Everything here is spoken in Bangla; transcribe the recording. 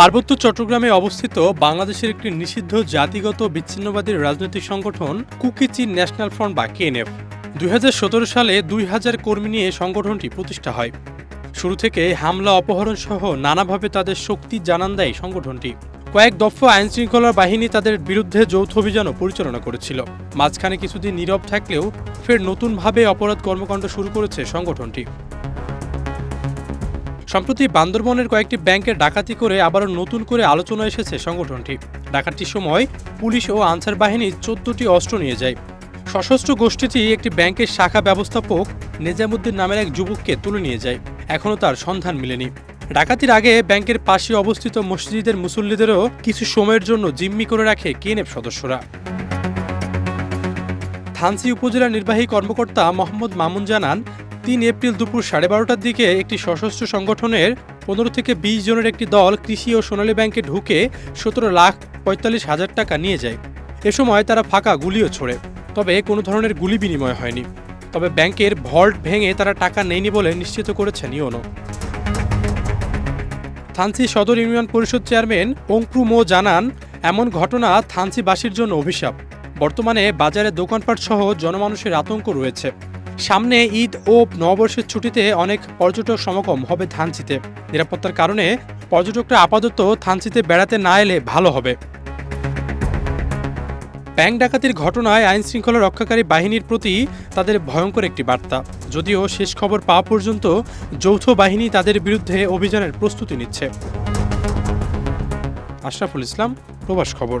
পার্বত্য চট্টগ্রামে অবস্থিত বাংলাদেশের একটি নিষিদ্ধ জাতিগত বিচ্ছিন্নবাদী রাজনৈতিক সংগঠন কুকিচি ন্যাশনাল ফ্রন্ট বা কেএনএফ। দুই হাজার সতেরো সালে দুই হাজার কর্মী নিয়ে সংগঠনটি প্রতিষ্ঠা হয়। শুরু থেকে হামলা, অপহরণ সহ নানাভাবে তাদের শক্তি জানান দেয় সংগঠনটি। কয়েক দফা আইনশৃঙ্খলা বাহিনী তাদের বিরুদ্ধে যৌথ অভিযানও পরিচালনা করেছিল। মাঝখানে কিছুদিন নীরব থাকলেও ফের নতুনভাবে অপরাধ কর্মকাণ্ড শুরু করেছে সংগঠনটি। সম্প্রতি বান্দরবনের কয়েকটি ব্যাংকের ডাকাতি করে আবারও নতুন করে আলোচনা এসেছে সংগঠনটি। ডাকাতির সময় পুলিশ ও আনসার বাহিনী চোদ্দটি অস্ত্র নিয়ে যায়। সশস্ত্র গোষ্ঠীটি একটি ব্যাংকের শাখা ব্যবস্থাপক নেজামুদ্দিন নামের এক যুবককে তুলে নিয়ে যায়। এখনও তার সন্ধান মিলেনি। ডাকাতির আগে ব্যাংকের পাশে অবস্থিত মসজিদের মুসল্লিদেরও কিছু সময়ের জন্য জিম্মি করে রাখে কেএনএফ সদস্যরা। থানসি উপজেলা নির্বাহী কর্মকর্তা মোহাম্মদ মামুন জানান, তিন এপ্রিল দুপুর সাড়ে বারোটার দিকে একটি সশস্ত্র সংগঠনের পনেরো থেকে বিশ জনের একটি দল কৃষি ও সোনালী ব্যাংকে ঢুকে সতেরো লাখ পঁয়তাল্লিশ হাজার টাকা নিয়ে যায়। এ সময় তারা ফাঁকা গুলিও ছোড়ে, তবে কোনো ধরনের গুলি বিনিময় হয়নি। তবে ব্যাংকের ভল্ট ভেঙে তারা টাকা নেয়নি বলে নিশ্চিত করেছেন ইওনো থানসি সদর ইউনিয়ন পরিষদ চেয়ারম্যান অঙ্ক্রু মো জানান, এমন ঘটনা থানসিবাসীর জন্য অভিশাপ। বর্তমানে বাজারে দোকানপাট সহ জনমানুষের আতঙ্ক রয়েছে। সামনে ঈদ ও নববর্ষের ছুটিতে অনেক পর্যটক সমাগম হবে থানচিতে নিরাপত্তার কারণে পর্যটকরা আপাতত থানচিতে বেড়াতে না এলে ভালো হবে। ব্যাংক ডাকাতির ঘটনায় আইন শৃঙ্খলা রক্ষাকারী বাহিনীর প্রতি তাদের ভয়ঙ্কর একটি বার্তা। যদিও শেষ খবর পাওয়া পর্যন্ত যৌথ বাহিনী তাদের বিরুদ্ধে অভিযানের প্রস্তুতি নিচ্ছে। আশরাফুল ইসলাম, প্রবাস খবর।